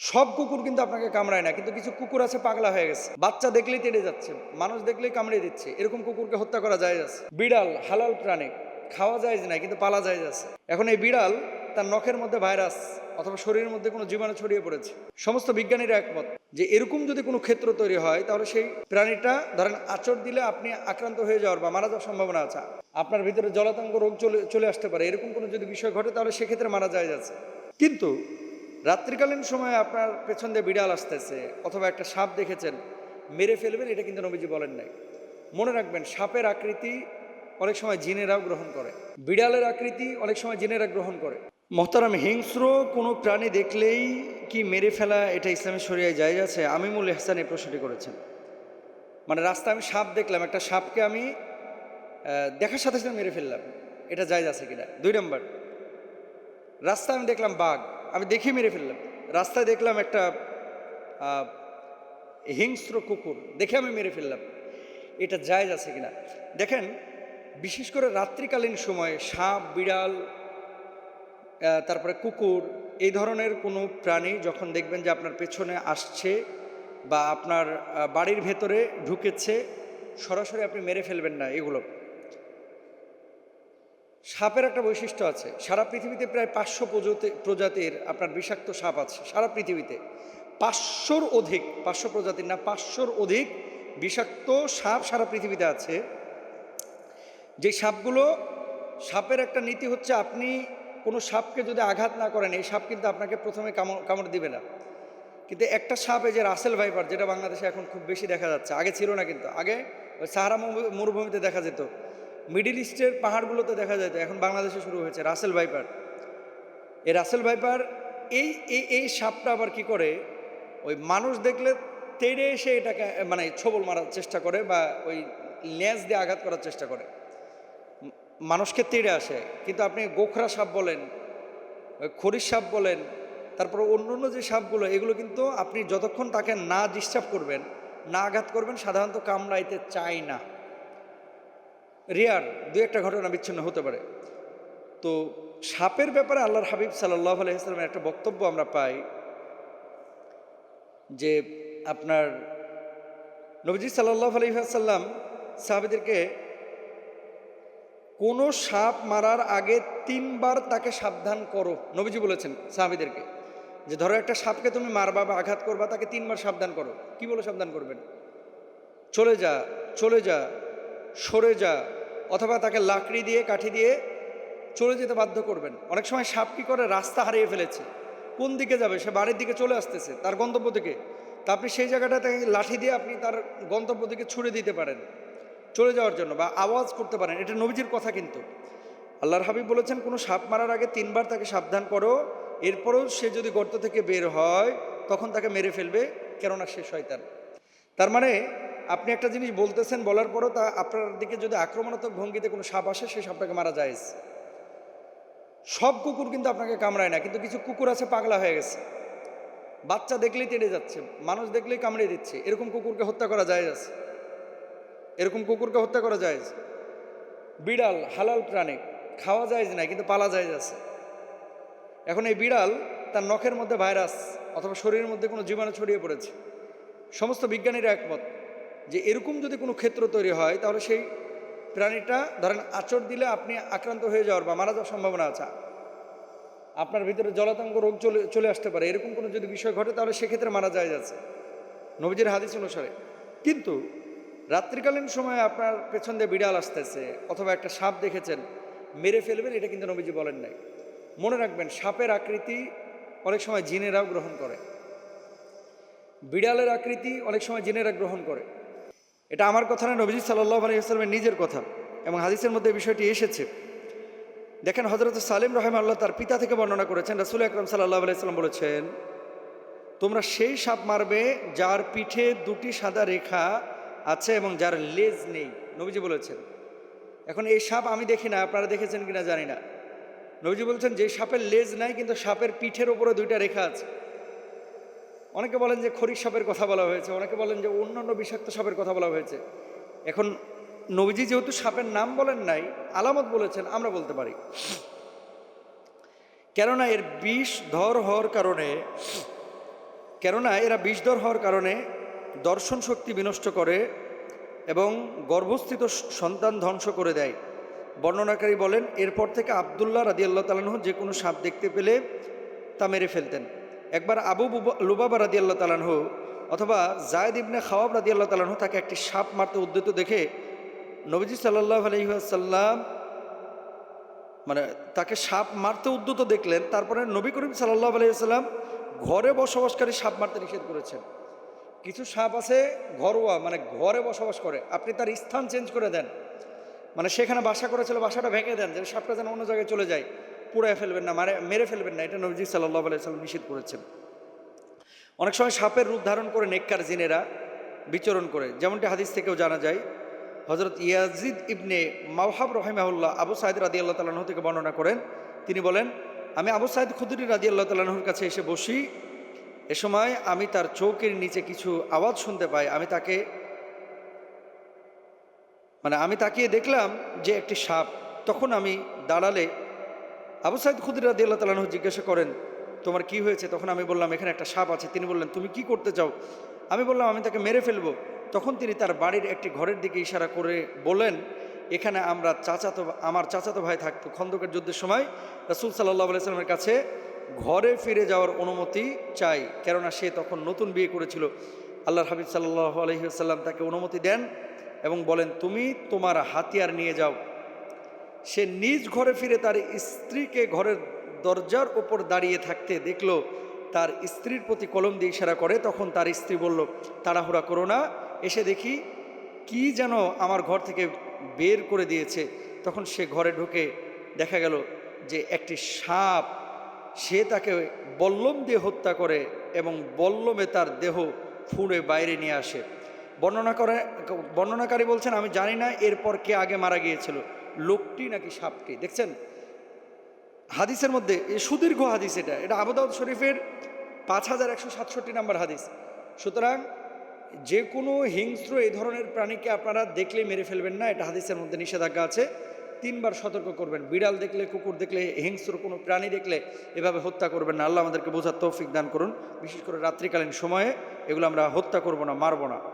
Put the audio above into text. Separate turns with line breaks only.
সব কুকুর কিন্তু আপনাকে কামড়ায় না, কিন্তু কিছু কুকুর আছে পাগলা হয়ে গেছে। বাচ্চা দেখলেই তেড়ে যাচ্ছে, মানুষ দেখলেই কামড়ে দিচ্ছে, এরকম কুকুরকে হত্যা করা যায় আছে। বিড়াল হালাল প্রাণী, খাওয়া যায় না কিন্তু পালা যায় আছে। এখন এই বিড়াল তার নখের মধ্যে ভাইরাস অথবা শরীরের মধ্যে কোনো জীবাণু ছড়িয়ে পড়েছে। সমস্ত বিজ্ঞানীরা একমত যে এরকম যদি কোনো ক্ষেত্র তৈরি হয়, তাহলে সেই প্রাণীটা ধরেন আচর দিলে আপনি আক্রান্ত হয়ে যাওয়ার বা মারা যাওয়ার সম্ভাবনা আছে। আপনার ভিতরে জলাতঙ্ক রোগ চলে চলে আসতে পারে, এরকম কোনো যদি বিষয় ঘটে, তাহলে সেক্ষেত্রে মারা যায় যাচ্ছে কিন্তু রাত্রিকালীন সময়ে আপনার পেছন দিয়ে বিড়াল আসতেছে, অথবা একটা সাপ দেখেছেন, মেরে ফেলবেন, এটা কিন্তু নবীজি বলেন নাই। মনে রাখবেন, সাপের আকৃতি অনেক সময় জিনেরাও গ্রহণ করে। বিড়ালের আকৃতি অনেক সময় জিনেরা গ্রহণ করে। মহতারাম, হিংস্র কোনো প্রাণী দেখলেই কি মেরে ফেলা এটা ইসলামের শরিয়ায় যায় আছে? আমিমুল এহসান এই প্রশ্নটি করেছেন। মানে রাস্তায় আমি সাপ দেখলাম, একটা সাপকে আমি দেখার সাথে সাথে মেরে ফেললাম। এটা যায় আছে কিনা? দুই নম্বর, রাস্তায় আমি দেখলাম বাঘ। আমি দেখে মেরে ফেললাম। রাস্তায় দেখলাম একটা হিংস্র কুকুর, দেখে আমি মেরে ফেললাম। এটা জায়জ আছে কিনা? দেখেন, বিশেষ করে রাত্রিকালীন সময়ে সাপ, বিড়াল তারপরে কুকুর, এই ধরনের কোনো প্রাণী যখন দেখবেন যে আপনার পেছনে আসছে বা আপনার বাড়ির ভেতরে ঢুকেছে, সরাসরি আপনি মেরে ফেলবেন না এগুলো। সাপের একটা বৈশিষ্ট্য আছে। সারা পৃথিবীতে প্রায় পাঁচশো প্রজাতি প্রজাতির আপনার বিষাক্ত সাপ আছে, সারা পৃথিবীতে। পাঁচশোর অধিক, পাঁচশো প্রজাতির না, পাঁচশোর অধিক বিষাক্ত সাপ সারা পৃথিবীতে আছে। যে সাপগুলো, সাপের একটা নীতি হচ্ছে আপনি কোনো সাপকে যদি আঘাত না করেন, এই সাপ কিন্তু আপনাকে প্রথমে কামড় কামড় দিবে না। কিন্তু একটা সাপ, এই যে রাসেল ভাইপার, যেটা বাংলাদেশে এখন খুব বেশি দেখা যাচ্ছে, আগে ছিল না কিন্তু, আগে সাহারা মরু- মরুভূমিতে দেখা যেত। মিডিল ইস্টের পাহাড়গুলোতে দেখা যেত এখন বাংলাদেশে শুরু হয়েছে রাসেল ভাইপার। এই রাসেল ভাইপার, এই এই সাপটা আবার কি করে, ওই মানুষ দেখলে তেড়ে এসে এটাকে মানে ছবল মারার চেষ্টা করে বা ওই লেজ দিয়ে আঘাত করার চেষ্টা করে। মানুষকে তেড়ে আসে। কিন্তু আপনি গোখরা সাপ বলেন খরির সাপ বলেন, তারপর অন্য অন্য যে সাপগুলো, এগুলো কিন্তু আপনি যতক্ষণ তাকে না ডিস্টার্ব করবেন, না আঘাত করবেন, সাধারণত কামড়াইতে চায় না। রেয়ার দু একটা ঘটনা বিচ্ছিন্ন হতে পারে। তো সাপের ব্যাপারে আল্লাহর হাবিব সাল্লাহ আলহিসামের একটা বক্তব্য আমরা পাই যে আপনার নবজি সাল্লাহ আলহিহাসাল্লাম সাহাবিদেরকে কোনো সাপ মারার আগে তিনবার তাকে সাবধান করো, নবীজি বলেছেন সাহাবিদেরকে, যে ধরো একটা সাপকে তুমি মারবা বা আঘাত করবা, তাকে তিনবার সাবধান করো। কি বলে সাবধান করবেন? চলে যা চলে যা সরে যা, অথবা তাকে লাকড়ি দিয়ে, কাঠি দিয়ে চলে যেতে বাধ্য করবেন। অনেক সময় সাপ কি করে? রাস্তা হারিয়ে ফেলেছে। কোন দিকে যাবে? সে বাড়ির দিকে চলে আসতেছে, তার গন্তব্য দিকে তা আপনি সেই জায়গাটাতে লাঠি দিয়ে আপনি তার গন্তব্য দিকে ছুড়ে দিতে পারেন। চলে যাওয়ার জন্য বা আওয়াজ করতে পারেন। এটা নবীজির কথা কিন্তু। আল্লাহর হাবিব বলেছেন, কোনো সাপ মারার আগে তিনবার তাকে সাবধান করো। এরপরও সে যদি গর্ত থেকে বের হয়, তখন তাকে মেরে ফেলবে, কেননা সে শয়তান। তার মানে আপনি একটা জিনিস বলতেছেন, বলার পরও তা আপনার দিকে যদি আক্রমণাত্মক ভঙ্গিতে কোনো সাপ আসে সেই সাপটাকে মারা যায়। সব কুকুর কিন্তু আপনাকে কামড়ায় না, কিন্তু কিছু কুকুর আছে পাগলা হয়ে গেছে। বাচ্চা দেখলেই তেড়ে যাচ্ছে, মানুষ দেখলেই কামড়ে দিচ্ছে। এরকম কুকুরকে হত্যা করা যায় আছে এরকম কুকুরকে হত্যা করা যায় বিড়াল, হালাল প্রাণী, খাওয়া যায় না, কিন্তু পালা যায় আছে এখন এই বিড়াল তার নখের মধ্যে ভাইরাস অথবা শরীরের মধ্যে কোনো জীবাণু ছড়িয়ে পড়েছে। সমস্ত বিজ্ঞানীরা একমত। যে এরকম যদি কোনো ক্ষেত্র তৈরি হয়, তাহলে সেই প্রাণীটা ধরেন আচর দিলে আপনি আক্রান্ত হয়ে যাওয়ার বা মারা যাওয়ার সম্ভাবনা আছে। আপনার ভিতরে জলাতঙ্গ রোগ চলে চলে আসতে পারে। এরকম কোনো যদি বিষয় ঘটে, তাহলে সেক্ষেত্রে মারা যায় যাচ্ছে। নবীজির হাদিস অনুসারে। কিন্তু রাত্রিকালীন সময়ে আপনার পেছন দিয়ে বিড়াল আসতেছে, অথবা একটা সাপ দেখেছেন, মেরে ফেলবেন, এটা কিন্তু নবীজি বলেন নাই। মনে রাখবেন, সাপের আকৃতি অনেক সময় জিনেরাও গ্রহণ করে। বিড়ালের আকৃতি অনেক সময় জিনেরা গ্রহণ করে। এটা আমার কথা না, নবীজি সাল্লাহ আলহিহাস্লামের নিজের কথা এবং হাদিসের মধ্যে বিষয়টি এসেছে। দেখেন হজরত সালিম রহম আল্লাহ তার পিতা থেকে বর্ণনা করেছেন, রাসুল আকরম সাল্লাহ আলাইসাল্লাম বলেছেন, তোমরা সেই সাপ মারবে যার পিঠে দুটি সাদা রেখা আছে এবং যার লেজ নেই। নবীজি বলেছেন। এখন এই সাপ আমি দেখি না, আপনারা দেখেছেন কিনা জানি না। নবীজি বলছেন, যে সাপের লেজ নাই, কিন্তু সাপের পিঠের ওপরে দুইটা রেখা আছে। অনেকে বলেন যে খরিক সাপের কথা বলা হয়েছে, অনেকে বলেন যে অন্যান্য বিষাক্ত সাপের কথা বলা হয়েছে। এখন নবীজি যেহেতু সাপের নাম বলেন নাই, আলামত বলেছেন, আমরা বলতে পারি। কেননা এর বিষ ধর হওয়ার কারণে, কেননা এরা বিষ ধর হওয়ার কারণে দর্শন শক্তি বিনষ্ট করে এবং গর্ভস্থিত সন্তান ধ্বংস করে দেয়। বর্ণনাকারী বলেন, এরপর থেকে আবদুল্লাহ রাদি আল্লাহ তালাহ যে কোনো সাপ দেখতে পেলে তা মেরে ফেলতেন। একবার আবু বুবা- লুবাবা রাদি আল্লাহ তালাহ অথবা জায়দ ইবনে খাওয়াব রাদি আল্লাহ তালাহ তাকে একটি সাপ মারতে উদ্যত দেখে নবীজি সাল্লাহ আলহিহাসাল্লাম মানে তাকে সাপ মারতে উদ্যত দেখলেন। তারপরে নবী করিম সাল্লাহ আলাইসাল্লাম ঘরে বসবাসকারী সাপ মারতে নিষেধ করেছেন। কিছু সাপ আছে ঘরোয়া মানে ঘরে বসবাস করে। আপনি তার স্থান চেঞ্জ করে দেন। মানে সেখানে বাসা করেছিল, বাসাটা ভেঙে দেন যে সাপটা যেন অন্য জায়গায় চলে যায়। পুড়ায় ফেলবেন না, মারে, মেরে ফেলবেন না, এটা নবীজি সাল্লাহ আলাইসাল্লাম নিষেধ করেছেন। অনেক সময় সাপের রূপ ধারণ করে নেককার জিনেরা বিচরণ করে, যেমনটি হাদিস থেকেও জানা যায় হজরত ইয়াজিদ ইবনে মাওহাব রহিমাহুল্লাহ আবু সাইদ রাদি আল্লাহ তালাহ থেকে বর্ণনা করেন, তিনি বলেন, আমি আবু সাইদ খুদুরি রাদি আল্লাহ তালাহুর কাছে এসে বসি, এ সময় আমি তার চৌকের নিচে কিছু আওয়াজ শুনতে পাই, আমি তাকে মানে আমি তাকিয়ে দেখলাম যে একটি সাপ, তখন আমি দাঁড়ালে আবু সাইদ খুদুরি আল্লাহ তালাহ জিজ্ঞাসা করেন, তোমার কি হয়েছে? তখন আমি বললাম, এখানে একটা সাপ আছে। তিনি বললেন, তুমি কি করতে চাও? আমি বললাম, আমি তাকে মেরে ফেলব। তখন তিনি তার বাড়ির একটি ঘরের দিকে ইশারা করে বলেন এখানে আমরা চাচাতো, আমার চাচাতো ভাই থাকতো খন্দকের যুদ্ধের সময়। রাসুল সাল্লাহ আলাইস্লামের কাছে ঘরে ফিরে যাওয়ার অনুমতি চাই। কেননা সে তখন নতুন বিয়ে করেছিল। আল্লাহর হাবিব সাল্লাহ আলহিহাল্লাম তাকে অনুমতি দেন এবং বলেন, তুমি তোমার হাতিয়ার নিয়ে যাও। সে নিজ ঘরে ফিরে তার স্ত্রীকে ঘরের দরজার ওপর দাঁড়িয়ে থাকতে দেখল, তার স্ত্রীর প্রতি কলম দিয়ে ইশারা করে। তখন তার স্ত্রী বলল, তাড়াহুড়া করো না। এসে দেখি, কি যেন আমার ঘর থেকে বের করে দিয়েছে। তখন সে ঘরে ঢুকে দেখা গেল যে একটি সাপ, সে তাকে বল্লম দিয়ে হত্যা করে এবং বল্লমে তার দেহ ফুঁড়ে বাইরে নিয়ে আসে। বর্ণনা করে, বর্ণনাকারী বলছেন, আমি জানি না এরপর কে আগে মারা গিয়েছিল। লোকটি নাকি সাপটি? দেখছেন? হাদিসের মধ্যে এই সুদীর্ঘ হাদিস এটা। এটা আবুদাউদ শরীফের পাঁচ হাজার একশো সাতষট্টি নাম্বার হাদিস। সুতরাং যে কোনো হিংস্র এই ধরনের প্রাণীকে আপনারা দেখলে মেরে ফেলবেন না, এটা হাদিসের মধ্যে নিষেধাজ্ঞা আছে। তিনবার সতর্ক করবেন। বিড়াল দেখলে, কুকুর দেখলে, হিংস্র কোনো প্রাণী দেখলে এভাবে হত্যা করবেন না। আল্লাহ আমাদেরকে বোঝার তৌফিক দান করুন। বিশেষ করে রাত্রিকালীন সময়ে এগুলো আমরা হত্যা করব না, মারব না।